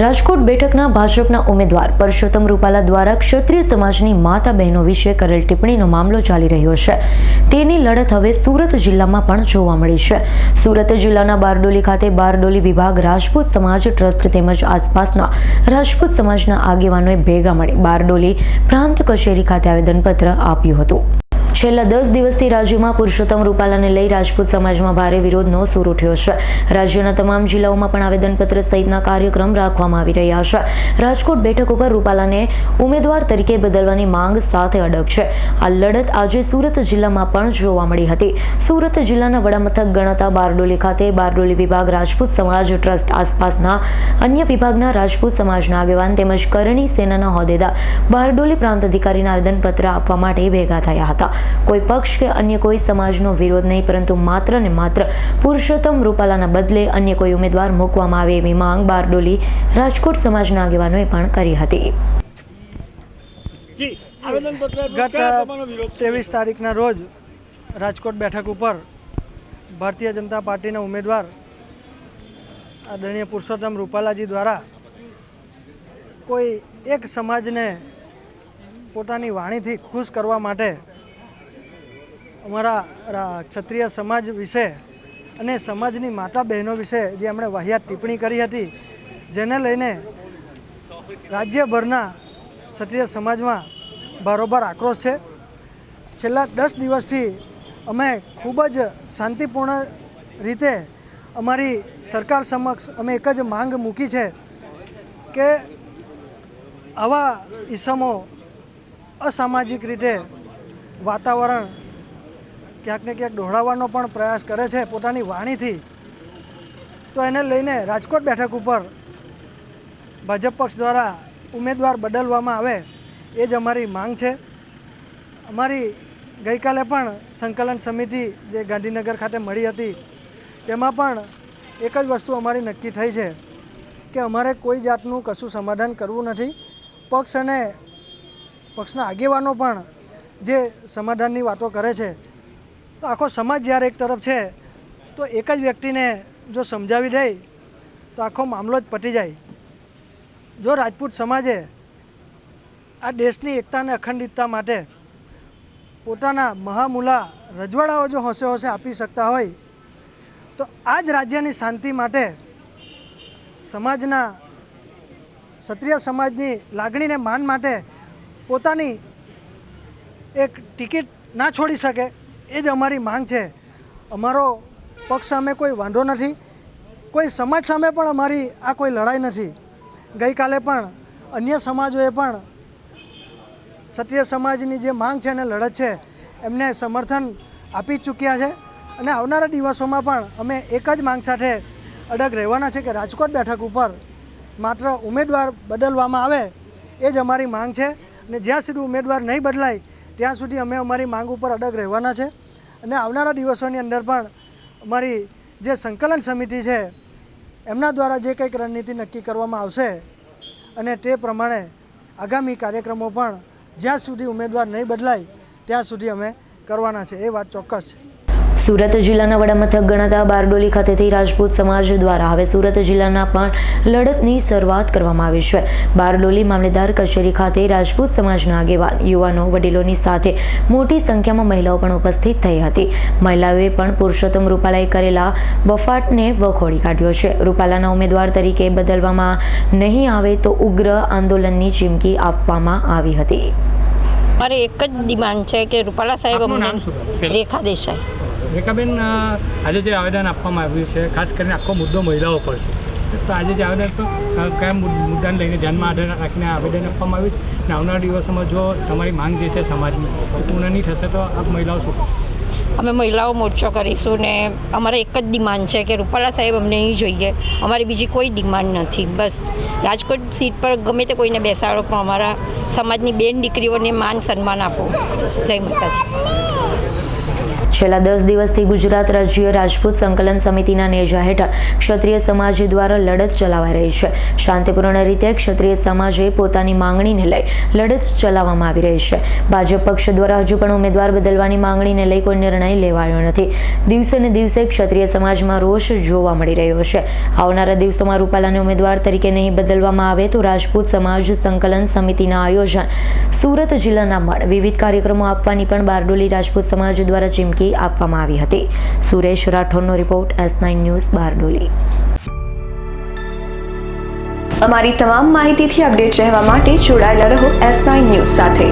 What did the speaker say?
રાજકોટ બેઠકના ભાજપના ઉમેદવાર પરસોત્તમ રૂપાલા દ્વારા ક્ષત્રિય સમાજની માતા બહેનો વિશે કરેલ ટિપ્પણીનો મામલો ચાલી રહ્યો છે. તેની લડત હવે સુરત જિલ્લામાં પણ જોવા મળી છે. સુરત જિલ્લાના બારડોલી ખાતે બારડોલી વિભાગ રાજપૂત સમાજ ટ્રસ્ટ તેમજ આસપાસના રાજપૂત સમાજના આગેવાનોએ ભેગા મળી બારડોલી પ્રાંત કચેરી ખાતે આવેદનપત્ર આપ્યું હતું. છેલ્લા દસ દિવસથી રાજ્યમાં પુરુષોત્તમ રૂપાલાને લઈ રાજપૂત સમાજમાં ભારે વિરોધનો સૂર ઉઠ્યો છે. રાજ્યના તમામ જિલ્લાઓમાં પણ આવેદનપત્ર સહિતના કાર્યક્રમ રાખવામાં આવી રહ્યા છે. રાજકોટ બેઠક ઉપર રૂપાલાને ઉમેદવાર તરીકે બદલવાની માંગ સાથે અડગ છે. આ લડત આજે સુરત જિલ્લામાં પણ જોવા મળી હતી. સુરત જિલ્લાના વડામથક ગણાતા બારડોલી ખાતે બારડોલી વિભાગ રાજપૂત સમાજ ટ્રસ્ટ આસપાસના અન્ય વિભાગના રાજપૂત સમાજના આગેવાન તેમજ કરણી સેનાના હોદ્દેદાર બારડોલી પ્રાંત અધિકારીને આવેદનપત્ર આપવા માટે ભેગા થયા હતા. કોઈ પક્ષ કે અન્ય કોઈ સમાજનો વિરોધ નહીં પરંતુ માત્ર ને માત્ર પુરુષોત્તમ રૂપાલાના બદલે અન્ય કોઈ ઉમેદવાર મૂકવામાં આવે એવી માંગ બારડોલી રાજકોટ સમાજના આગેવાનોએ પણ કરી હતી ગત? ત્રેવીસ તારીખના રોજ રાજકોટ બેઠક ઉપર ભારતીય જનતા પાર્ટીના ઉમેદવાર આદરણીય પુરુષોત્તમ રૂપાલાજી દ્વારા કોઈ એક સમાજને પોતાની વાણીથી ખુશ કરવા માટે અમારા ક્ષત્રિય સમાજ વિશે અને સમાજની માતા બહેનો વિશે જે એમણે વાહિયાત ટિપ્પણી કરી હતી, જેને લઈને રાજ્યભરના ક્ષત્રિય સમાજમાં બારોબાર આક્રોશ છે. છેલ્લા દસ દિવસથી અમે ખૂબ જ શાંતિપૂર્ણ રીતે અમારી સરકાર સમક્ષ અમે એક જ માંગ મૂકી છે કે આવા ઈસમો અસામાજિક રીતે વાતાવરણ ક્યાંક ને ક્યાંક દોહડાવવાનો પણ પ્રયાસ કરે છે પોતાની વાણીથી. તો એને લઈને રાજકોટ બેઠક ઉપર ભાજપ પક્ષ દ્વારા ઉમેદવાર બદલવામાં આવે એ જ અમારી માંગ છે. અમારી ગઈકાલે પણ સંકલન સમિતિ જે ગાંધીનગર ખાતે મળી હતી, તેમાં પણ એક જ વસ્તુ અમારી નક્કી થઈ છે કે અમારે કોઈ જાતનું કશું સમાધાન કરવું નથી. પક્ષ અને પક્ષના આગેવાનો પણ જે સમાધાનની વાતો કરે છે તો આખો સમાજ જ્યારે એક તરફ છે, તો એક જ વ્યક્તિને જો સમજાવી દે, તો આખો મામલો જ પટી જાય. જો રાજપૂત સમાજે આ દેશની એકતા અને અખંડિતતા માટે પોતાના મહામુલા રજવાડાઓ જો હોંશે હોંશે આપી શકતા હોય, તો આ જ રાજ્યની શાંતિ માટે સમાજના ક્ષત્રિય સમાજની લાગણીને માન માટે પોતાની એક ટિકિટ ના છોડી શકે. એ જ અમારી માંગ છે. અમારો પક્ષ સામે કોઈ વાંધો નથી. કોઈ સમાજ સામે પણ અમારી આ કોઈ લડાઈ નથી. ગઈકાલે પણ અન્ય સમાજોએ પણ ક્ષત્રિય સમાજની જે માંગ છે અને લડત છે, એમને સમર્થન આપી ચૂક્યા છે અને આવનારા દિવસોમાં પણ અમે એક જ માંગ સાથે અડગ રહેવાના છે કે રાજકોટ બેઠક ઉપર માત્ર ઉમેદવાર બદલવામાં આવે, એ જ અમારી માંગ છે. અને જ્યાં સુધી ઉમેદવાર નહીં બદલાય ત્યાં સુધી અમે અમારી માંગ ઉપર અડગ રહેવાના છે. અને આવનારા દિવસોની અંદર પણ અમારી જે સંકલન સમિતિ છે, એમના દ્વારા જે કંઈક રણનીતિ નક્કી કરવામાં આવશે અને તે પ્રમાણે આગામી કાર્યક્રમો પણ જ્યાં સુધી ઉમેદવાર નહીં બદલાય, ત્યાં સુધી અમે કરવાના છે. એ વાત ચોક્કસ છે. સુરત જિલ્લાના વડામથક ગણાતા બારડોલી ખાતેથી રાજપૂત સમાજ દ્વારા હવે સુરત જિલ્લાના પણ લડતની શરૂઆત કરવામાં આવી છે. બારડોલી મામલેદાર કચેરી ખાતે રાજપૂત સમાજના આગેવાન યુવાનો વડીલોની સાથે મોટી સંખ્યામાં મહિલાઓ પણ ઉપસ્થિત થઈ હતી. મહિલાઓએ પણ પુરુષોત્તમ રૂપાલાએ કરેલા બફાટને વખોડી કાઢ્યો છે. રૂપાલાના ઉમેદવાર તરીકે બદલવામાં નહીં આવે તો ઉગ્ર આંદોલનની ચીમકી આપવામાં આવી હતી. મારે એક જ ડિમાન્ડ છે કે રૂપાલા સાહેબ અમને. રેખા દેસાઈ. રેખાબેન આજે જે આવેદન આપવામાં આવ્યું છે, ખાસ કરીને આખો મુદ્દો મહિલાઓ પર છે. તો આજે જે આવેદન તો કયા મુદ- મુદ્દાને લઈને ધ્યાનમાં આધાર રાખીને આવેદન આપવામાં આવ્યું છે? અને આવનારા દિવસોમાં જો તમારી માંગ જે છે સમાજની એ પૂર્ણ નહીં થશે તો આપ મહિલાઓ શું અમે મહિલાઓ મોરચો કરીશું ને અમારે એક જ ડિમાન્ડ છે કે રૂપાલા સાહેબ અમને અહીં જોઈએ. અમારી બીજી કોઈ ડિમાન્ડ નથી. બસ, રાજકોટ સીટ પર ગમે તે કોઈને બેસાડો, પણ અમારા સમાજની બેન દીકરીઓને માન સન્માન આપો. જય માતાજી. છેલ્લા દસ દિવસથી ગુજરાત રાજ્ય રાજપૂત સંકલન સમિતિના નેજા હેઠળ ક્ષત્રિય સમાજ દ્વારા લડત ચલાવાઈ રહી છે. શાંતિપૂર્ણ રીતે ક્ષત્રિય સમાજે પોતાની માંગણીને લઈ લડત ચલાવવામાં આવી રહી છે. ભાજપ પક્ષ દ્વારા હજુ પણ ઉમેદવાર બદલવાની માંગણીને લઈ કોઈ નિર્ણય લેવાયો નથી. દિવસે ને દિવસે ક્ષત્રિય સમાજમાં રોષ જોવા મળી રહ્યો છે. આવનારા દિવસોમાં રૂપાલાને ઉમેદવાર તરીકે નહીં બદલવામાં આવે તો રાજપૂત સમાજ સંકલન સમિતિના આયોજન સુરત જિલ્લાના મળ વિવિધ કાર્યક્રમો આપવાની પણ બારડોલી રાજપૂત સમાજ દ્વારા ચીમકી આપવામાં આવી હતી. Suresh રાઠોડનો report S nine news Bardoli. અમારી તમામ માહિતીથી અપડેટ રહેવા માટે જોડાયેલા રહો એસ નાઇન ન્યૂઝ સાથે.